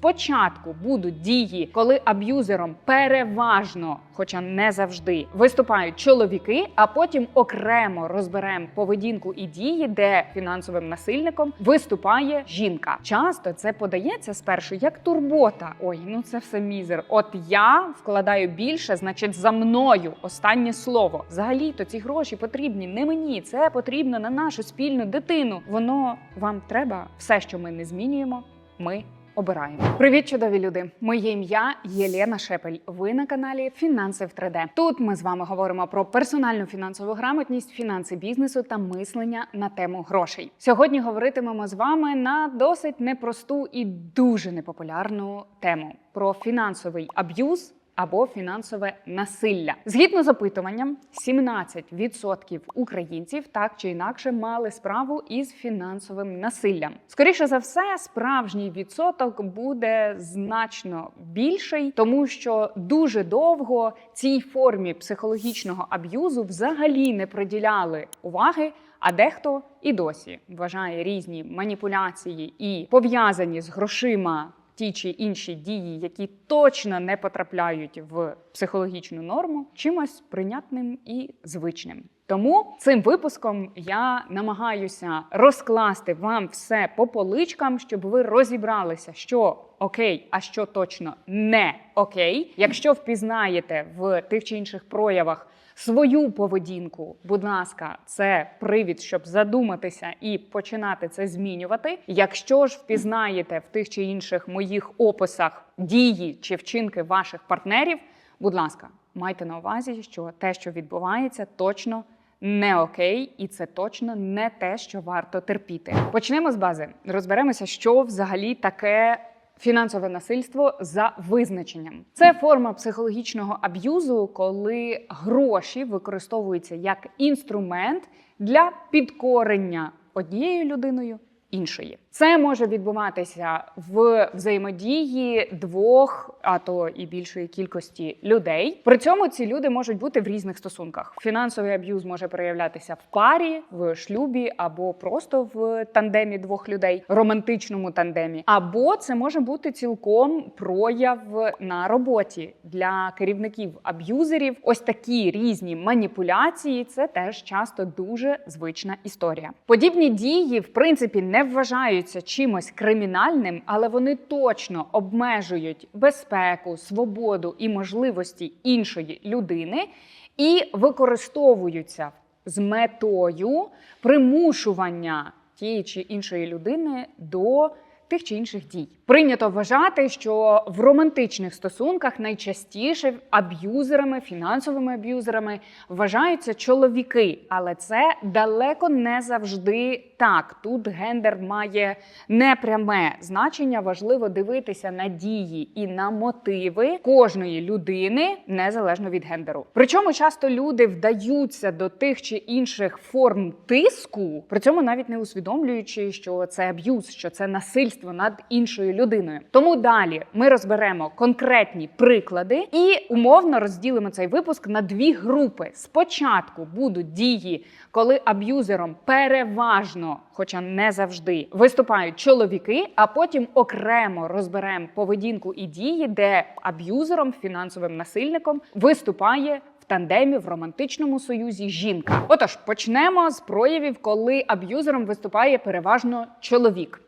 спочатку будуть дії, коли аб'юзером переважно, хоча не завжди, виступають чоловіки, а потім окремо розберемо поведінку і дії, де фінансовим насильником виступає жінка. Часто це подається спершу як турбота. Ой, ну це все мізер. От я вкладаю більше, значить, за мною останнє слово. Взагалі, то ці гроші потрібні не мені. Це потрібно на нашу спільну дитину. Воно вам треба все, що ми не змінюємо. Ми обираємо. Привіт, чудові люди! Моє ім'я Єлена Шепель. Ви на каналі Фінанси в 3D. Тут ми з вами говоримо про персональну фінансову грамотність, фінанси бізнесу та мислення на тему грошей. Сьогодні говоритимемо з вами на досить непросту і дуже непопулярну тему про фінансовий аб'юз. Або фінансове насилля згідно з опитуванням, 17% українців так чи інакше мали справу із фінансовим насиллям. Скоріше за все, справжній відсоток буде значно більший, тому що дуже довго цій формі психологічного аб'юзу взагалі не приділяли уваги. А дехто і досі вважає різні маніпуляції і пов'язані з грошима ті чи інші дії, які точно не потрапляють в психологічну норму, чимось прийнятним і звичним. Тому цим випуском я намагаюся розкласти вам все по поличкам, щоб ви розібралися, що окей, а що точно не окей. Якщо впізнаєте в тих чи інших проявах свою поведінку, будь ласка, це привід, щоб задуматися і починати це змінювати. Якщо ж впізнаєте в тих чи інших моїх описах дії чи вчинки ваших партнерів, будь ласка, майте на увазі, що те, що відбувається, точно. Не окей, і це точно не те, що варто терпіти. Почнемо з бази. Розберемося, що взагалі таке фінансове насильство за визначенням. Це форма психологічного аб'юзу, коли гроші використовуються як інструмент для підкорення однією людиною іншої. Це може відбуватися в взаємодії двох, а то і більшої кількості людей. При цьому ці люди можуть бути в різних стосунках. Фінансовий аб'юз може проявлятися в парі, в шлюбі або просто в тандемі двох людей, романтичному тандемі. Або це може бути цілком прояв на роботі для керівників аб'юзерів. Ось такі різні маніпуляції. Це теж часто дуже звична історія. Подібні дії, в принципі, не вважають вважаються чимось кримінальним, але вони точно обмежують безпеку, свободу і можливості іншої людини і використовуються з метою примушування тієї чи іншої людини до тих чи інших дій. Прийнято вважати, що в романтичних стосунках найчастіше аб'юзерами, фінансовими аб'юзерами вважаються чоловіки, але це далеко не завжди так. Тут гендер має непряме значення. Важливо дивитися на дії і на мотиви кожної людини незалежно від гендеру. Причому часто люди вдаються до тих чи інших форм тиску, при цьому навіть не усвідомлюючи, що це аб'юз, що це насильство над іншою людиною. Тому далі ми розберемо конкретні приклади і умовно розділимо цей випуск на дві групи. Спочатку будуть дії, коли аб'юзером переважно, хоча не завжди, виступають чоловіки, а потім окремо розберемо поведінку і дії, де аб'юзером, фінансовим насильником виступає. Тандемі в романтичному союзі жінка. Отож, почнемо з проявів, коли аб'юзером виступає переважно чоловік.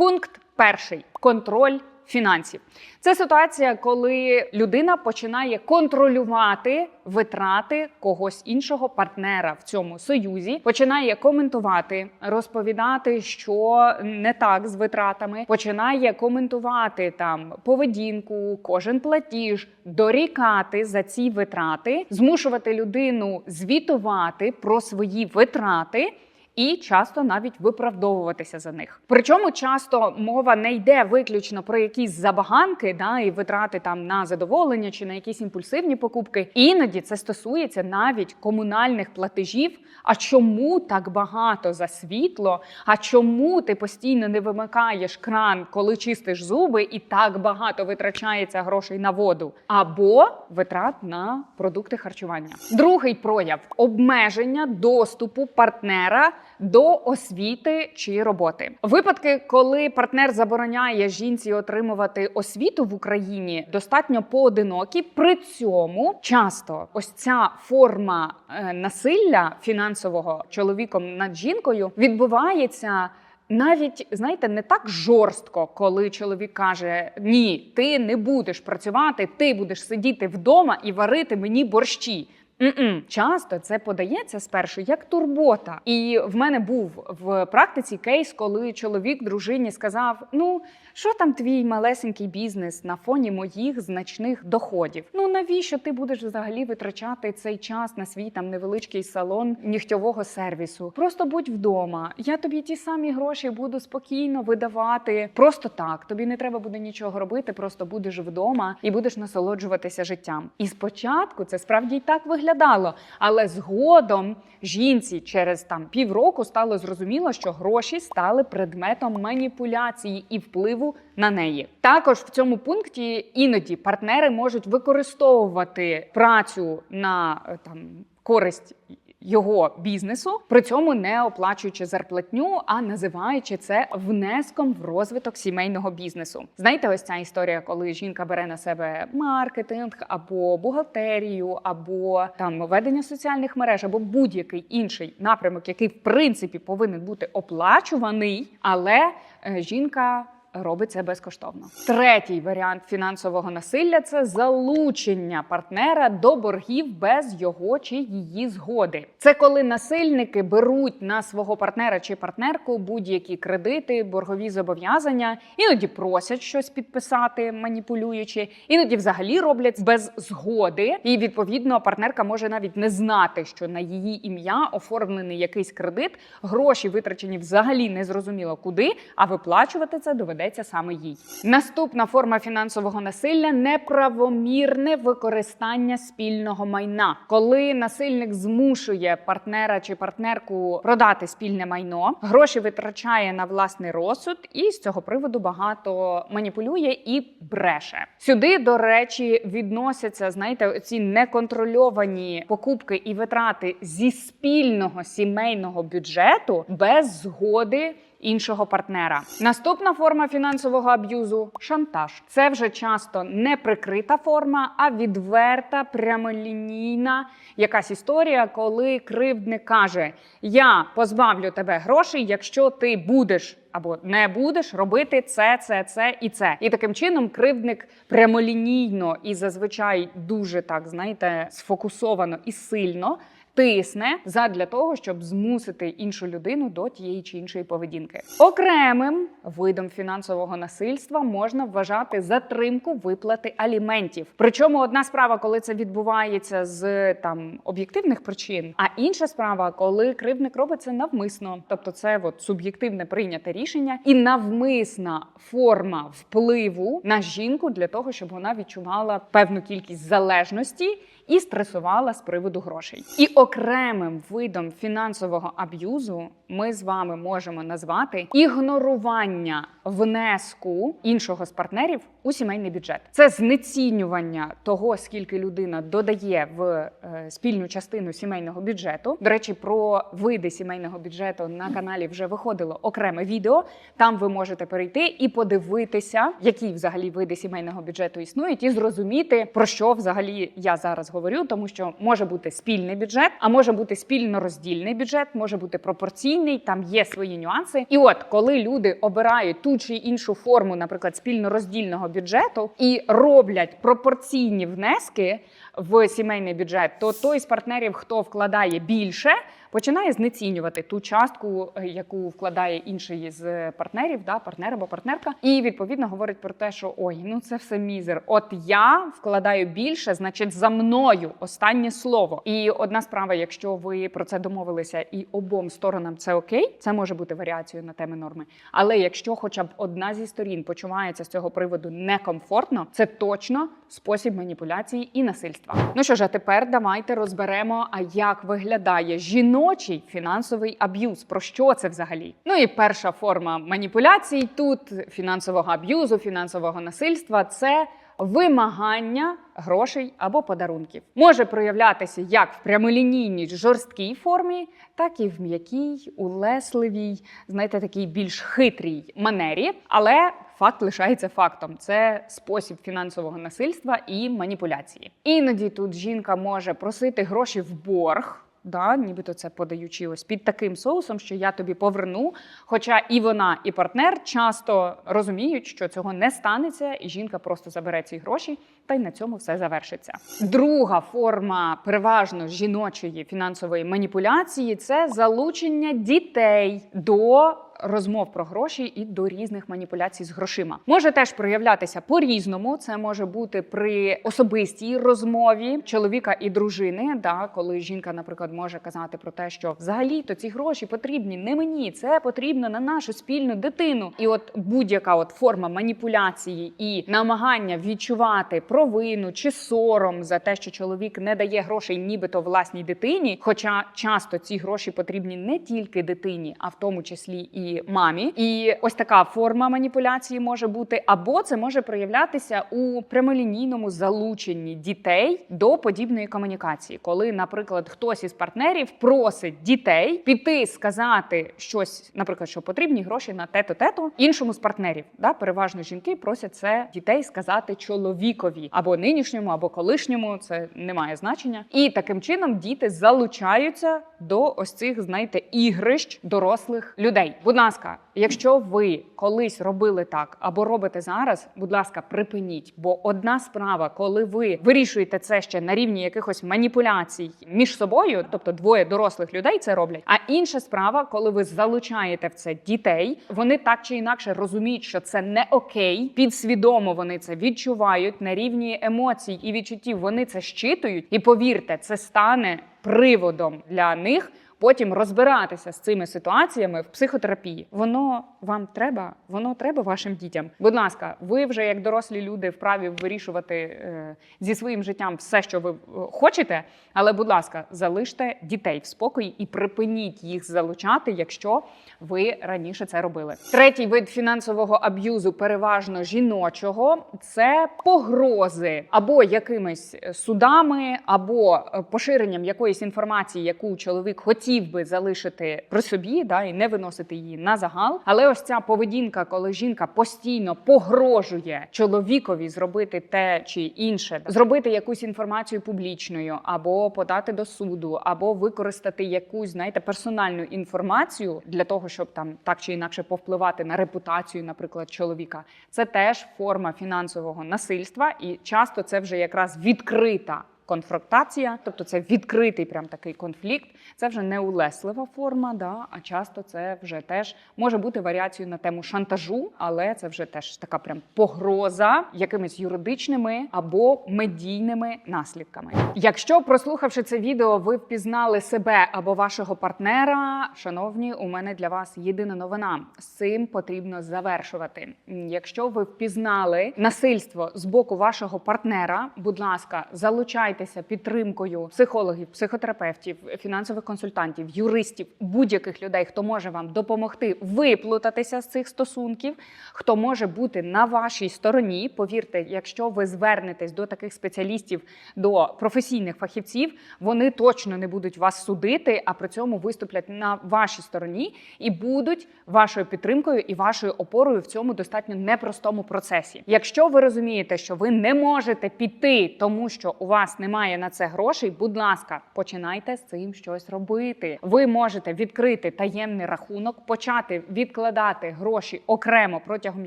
Пункт перший контроль фінансів. Це ситуація, коли людина починає контролювати витрати когось іншого партнера в цьому союзі, починає коментувати, розповідати, що не так з витратами, починає коментувати там поведінку, кожен платіж, дорікати за ці витрати, змушувати людину звітувати про свої витрати і часто навіть виправдовуватися за них. Причому часто мова не йде виключно про якісь забаганки, да і витрати там на задоволення чи на якісь імпульсивні покупки. Іноді це стосується навіть комунальних платежів. А чому так багато за світло? А чому ти постійно не вимикаєш кран, коли чистиш зуби, і так багато витрачається грошей на воду? Або витрат на продукти харчування? Другий прояв обмеження доступу партнера до освіти чи роботи. Випадки, коли партнер забороняє жінці отримувати освіту в Україні, достатньо поодинокі. При цьому часто ось ця форма е, насилля фінансового чоловіком над жінкою відбувається. Навіть знаєте, не так жорстко, коли чоловік каже: Ні, ти не будеш працювати, ти будеш сидіти вдома і варити мені борщі. М-м. Часто це подається спершу як турбота. І в мене був в практиці кейс, коли чоловік дружині сказав: Ну, що там твій малесенький бізнес на фоні моїх значних доходів? Ну навіщо ти будеш взагалі витрачати цей час на свій там невеличкий салон нігтьового сервісу? Просто будь вдома. Я тобі ті самі гроші буду спокійно видавати. Просто так. Тобі не треба буде нічого робити, просто будеш вдома і будеш насолоджуватися життям. І спочатку це справді й так виглядало, але згодом жінці через там півроку стало зрозуміло, що гроші стали предметом маніпуляції і впливу на неї. Також в цьому пункті іноді партнери можуть використовувати працю на е, там користь. Його бізнесу, при цьому не оплачуючи зарплатню, а називаючи це внеском в розвиток сімейного бізнесу. Знаєте, ось ця історія, коли жінка бере на себе маркетинг або бухгалтерію, або там ведення соціальних мереж, або будь-який інший напрямок, який в принципі повинен бути оплачуваний, але е, жінка. Робить це безкоштовно. Третій варіант фінансового насилля це залучення партнера до боргів без його чи її згоди. Це коли насильники беруть на свого партнера чи партнерку будь-які кредити, боргові зобов'язання, іноді просять щось підписати, маніпулюючи, іноді взагалі роблять без згоди. І відповідно партнерка може навіть не знати, що на її ім'я оформлений якийсь кредит, гроші витрачені взагалі не зрозуміло куди, а виплачувати це доведеться саме їй. Наступна форма фінансового насилля неправомірне використання спільного майна, коли насильник змушує партнера чи партнерку продати спільне майно, гроші витрачає на власний розсуд, і з цього приводу багато маніпулює і бреше. Сюди, до речі, відносяться, знаєте, ці неконтрольовані покупки і витрати зі спільного сімейного бюджету без згоди іншого партнера. Наступна форма фінансового аб'юзу шантаж. Це вже часто не прикрита форма, а відверта, прямолінійна якась історія, коли кривдник каже: Я позбавлю тебе грошей, якщо ти будеш. Або не будеш робити це, це, це і це. І таким чином кривдник прямолінійно і зазвичай дуже так знаєте сфокусовано і сильно тисне задля того, щоб змусити іншу людину до тієї чи іншої поведінки. Окремим видом фінансового насильства можна вважати затримку виплати аліментів. Причому одна справа, коли це відбувається з там об'єктивних причин, а інша справа, коли кривдник робить це навмисно, тобто це от суб'єктивне прийняте рішення і навмисна форма впливу на жінку для того, щоб вона відчувала певну кількість залежності і стресувала з приводу грошей. І окремим видом фінансового аб'юзу ми з вами можемо назвати ігнорування внеску іншого з партнерів у сімейний бюджет. Це знецінювання того, скільки людина додає в е, спільну частину сімейного бюджету. До речі, про види сімейного бюджету на каналі вже виходило окреме відео. Там ви можете перейти і подивитися, які взагалі види сімейного бюджету існують, і зрозуміти про що взагалі я зараз говорю, тому що може бути спільний бюджет, а може бути спільно роздільний бюджет, може бути пропорційний. Там є свої нюанси. І от коли люди обирають ту чи іншу форму, наприклад, спільно роздільного бюджету, і роблять пропорційні внески в сімейний бюджет, то той з партнерів, хто вкладає більше, починає знецінювати ту частку, е, яку вкладає інший з партнерів, да, партнер або партнерка, і відповідно говорить про те, що ой, ну це все мізер. От я вкладаю більше, значить за мною останнє слово. І одна справа, якщо ви про це домовилися, і обом сторонам це окей, це може бути варіацією на теми норми. Але якщо, хоча б одна зі сторін почувається з цього приводу некомфортно, це точно спосіб маніпуляції і насильства. Ну що ж, а тепер давайте розберемо, а як виглядає жіночий фінансовий аб'юз. Про що це взагалі? Ну і перша форма маніпуляцій тут фінансового аб'юзу, фінансового насильства це вимагання грошей або подарунків. Може проявлятися як в прямолінійній жорсткій формі, так і в м'якій, улесливій, знаєте, такій більш хитрій манері. Але факт лишається фактом: це спосіб фінансового насильства і маніпуляції. Іноді тут жінка може просити гроші в борг. Да, нібито це подаючи ось під таким соусом, що я тобі поверну. Хоча і вона, і партнер часто розуміють, що цього не станеться, і жінка просто забере ці гроші, та й на цьому все завершиться. Друга форма переважно жіночої фінансової маніпуляції це залучення дітей до розмов про гроші і до різних маніпуляцій з грошима. Може теж проявлятися по-різному. Це може бути при особистій розмові чоловіка і дружини. Да, коли жінка, наприклад, може казати про те, що взагалі то ці гроші потрібні не мені, це потрібно на нашу спільну дитину. І от будь-яка от форма маніпуляції і намагання відчувати провину чи сором за те, що чоловік не дає грошей, нібито власній дитині. Хоча часто ці гроші потрібні не тільки дитині, а в тому числі і мамі. І ось така форма маніпуляції може бути, або це може проявлятися у прямолінійному залученні дітей до подібної комунікації, коли, наприклад, хтось із партнерів просить дітей піти сказати щось, наприклад, що потрібні гроші на тето тето іншому з партнерів. Да, переважно жінки просять це дітей сказати чоловікові або нинішньому, або колишньому. Це не має значення. І таким чином діти залучаються до ось цих, знаєте, ігрищ дорослих людей. Будь ласка, якщо ви колись робили так або робите зараз, будь ласка, припиніть. Бо одна справа, коли ви вирішуєте це ще на рівні якихось маніпуляцій між собою, тобто двоє дорослих людей це роблять. А інша справа, коли ви залучаєте в це дітей, вони так чи інакше розуміють, що це не окей. Підсвідомо вони це відчувають на рівні емоцій і відчуттів. Вони це щитують, і повірте, це стане приводом для них. Потім розбиратися з цими ситуаціями в психотерапії. Воно вам треба, воно треба вашим дітям. Будь ласка, ви вже як дорослі люди вправі вирішувати е, зі своїм життям все, що ви е, хочете. Але, будь ласка, залиште дітей в спокої і припиніть їх залучати, якщо ви раніше це робили. Третій вид фінансового аб'юзу, переважно жіночого, це погрози або якимись судами, або е, поширенням якоїсь інформації, яку чоловік хотів би залишити при собі, да і не виносити її на загал. Але ось ця поведінка, коли жінка постійно погрожує чоловікові зробити те чи інше, зробити якусь інформацію публічною, або подати до суду, або використати якусь, знаєте, персональну інформацію для того, щоб там так чи інакше повпливати на репутацію, наприклад, чоловіка. Це теж форма фінансового насильства, і часто це вже якраз відкрита. Конфронтація, тобто це відкритий прям такий конфлікт. Це вже не улеслива форма, да, а часто це вже теж може бути варіацією на тему шантажу, але це вже теж така прям погроза якимись юридичними або медійними наслідками. Якщо прослухавши це відео, ви впізнали себе або вашого партнера, шановні, у мене для вас єдина новина. З цим потрібно завершувати. Якщо ви впізнали насильство з боку вашого партнера, будь ласка, залучайте користуйтеся підтримкою психологів, психотерапевтів, фінансових консультантів, юристів, будь-яких людей, хто може вам допомогти виплутатися з цих стосунків, хто може бути на вашій стороні. Повірте, якщо ви звернетесь до таких спеціалістів, до професійних фахівців, вони точно не будуть вас судити, а при цьому виступлять на вашій стороні і будуть вашою підтримкою і вашою опорою в цьому достатньо непростому процесі. Якщо ви розумієте, що ви не можете піти, тому що у вас немає на це грошей, будь ласка, починайте з цим щось робити. Ви можете відкрити таємний рахунок, почати відкладати гроші окремо протягом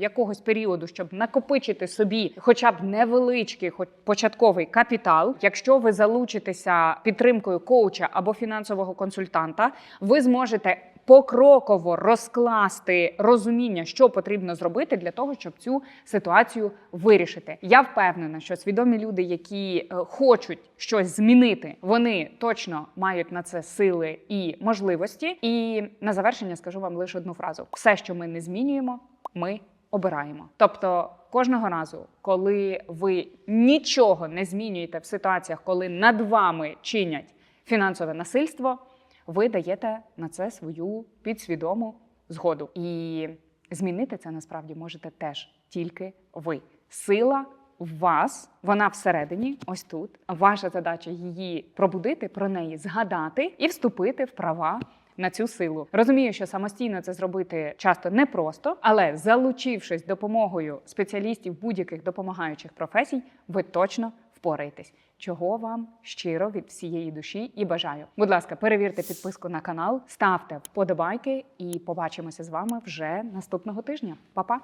якогось періоду, щоб накопичити собі, хоча б невеличкий, хоч початковий капітал. Якщо ви залучитеся підтримкою коуча або фінансового консультанта, ви зможете покроково розкласти розуміння, що потрібно зробити для того, щоб цю ситуацію вирішити. Я впевнена, що свідомі люди, які е, хочуть щось змінити, вони точно мають на це сили і можливості. І на завершення скажу вам лише одну фразу: все, що ми не змінюємо, ми обираємо. Тобто. Кожного разу, коли ви нічого не змінюєте в ситуаціях, коли над вами чинять фінансове насильство, ви даєте на це свою підсвідому згоду. І змінити це насправді можете теж тільки ви. Сила в вас, вона всередині, ось тут. Ваша задача її пробудити, про неї згадати і вступити в права. На цю силу розумію, що самостійно це зробити часто непросто, але залучившись допомогою спеціалістів будь-яких допомагаючих професій, ви точно впораєтесь. Чого вам щиро від всієї душі і бажаю. Будь ласка, перевірте підписку на канал, ставте вподобайки і побачимося з вами вже наступного тижня. Па-па!